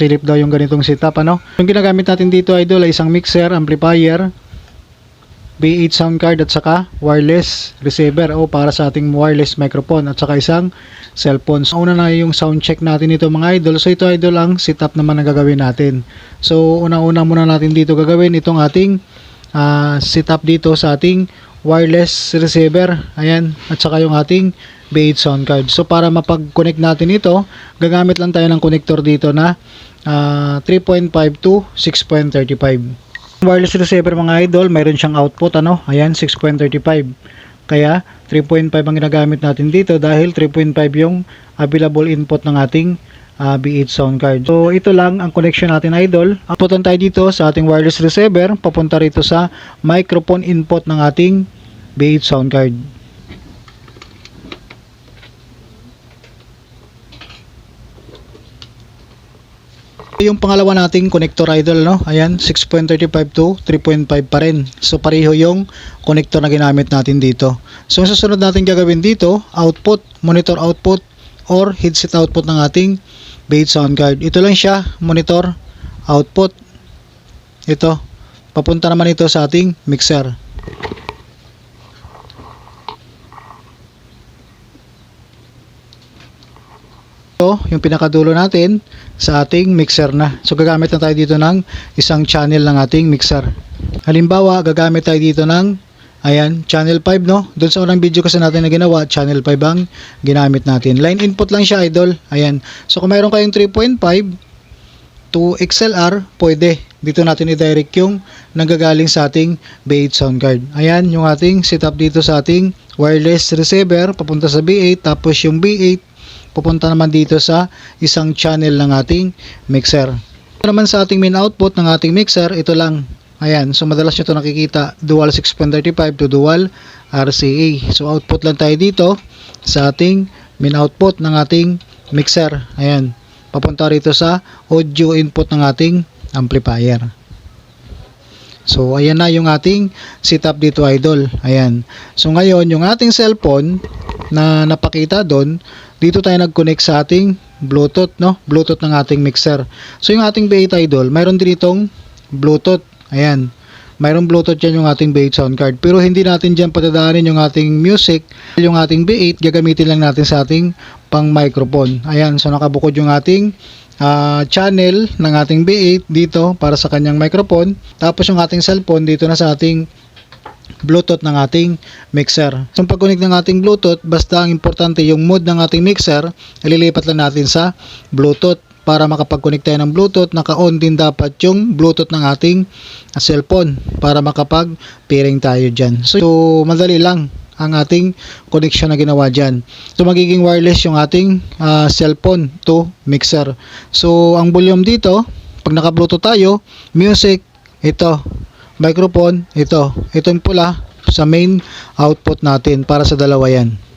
Silip daw yung ganitong setup ano. Yung ginagamit natin dito idol ay isang mixer, amplifier, B8 sound card at saka wireless receiver o para sa ating wireless microphone at saka isang cellphone. So una na yung sound check natin ito mga idol. So ito idol ang setup naman na gagawin natin. So una-una muna natin dito gagawin itong ating ah, setup dito sa ating wireless receiver. Ayan. At saka yung ating B8 sound card. So para mapag-connect natin ito, gagamit lang tayo ng connector dito na ah, 3.5 to 6.35. Wireless receiver mga idol, mayroon siyang output ano, ayan 6.35. Kaya 3.5 ang ginagamit natin dito dahil 3.5 yung available input ng ating ah, B8 sound card. So ito lang ang connection natin idol. Outputan tayo dito sa ating wireless receiver, papunta rito sa microphone input ng ating B8 sound card. Yung pangalawa nating connector idol no, ayan 6.35 to 3.5 pa rin. So pareho yung connector na ginamit natin dito. So ang susunod natin gagawin dito, output, monitor output or headset output ng ating bait sound card. Ito lang siya, monitor output. Ito, papunta naman ito sa ating mixer. Ito, yung pinakadulo natin sa ating mixer na. So gagamit na tayo dito ng isang channel ng ating mixer. Halimbawa, gagamit tayo dito ng ayan, channel 5 no. Doon sa unang video kasi natin na ginawa, channel 5 ang ginamit natin. Line input lang siya, idol. Ayan. So kung mayroon kayong 3.5 to XLR, pwede. Dito natin i-direct yung nanggagaling sa ating B8 sound card. Ayan, yung ating setup dito sa ating wireless receiver, papunta sa B8, tapos yung B8 pupunta naman dito sa isang channel ng ating mixer. Ito naman sa ating main output ng ating mixer, ito lang. Ayan, so madalas nyo ito nakikita, dual 6.35 to dual RCA. So output lang tayo dito sa ating main output ng ating mixer. Ayan, papunta rito sa audio input ng ating amplifier. So, ayan na yung ating setup dito, idol. Ayan. So, ngayon, yung ating cellphone na napakita doon, dito tayo nag-connect sa ating Bluetooth, no? Bluetooth ng ating mixer. So, yung ating B8 idol, mayroon din itong Bluetooth. Ayan. Mayroong Bluetooth yan yung ating B8 sound card. Pero hindi natin dyan patadaanin yung ating music. Yung ating B8, gagamitin lang natin sa ating pang microphone. Ayan. So, nakabukod yung ating ah, channel ng ating B8 dito para sa kanyang microphone. Tapos yung ating cellphone dito na sa ating Bluetooth ng ating mixer. So pag-connect ng ating Bluetooth, basta ang importante yung mode ng ating mixer, ililipat lang natin sa Bluetooth para makapag-connect tayo ng Bluetooth, naka-on din dapat yung Bluetooth ng ating cellphone para makapag-pairing tayo dyan. So, madali lang ang ating connection na ginawa dyan. So, magiging wireless yung ating ah, cellphone to mixer. So, ang volume dito, pag naka-Bluetooth tayo, music, ito, microphone, ito. Ito yung pula sa main output natin para sa dalawa yan.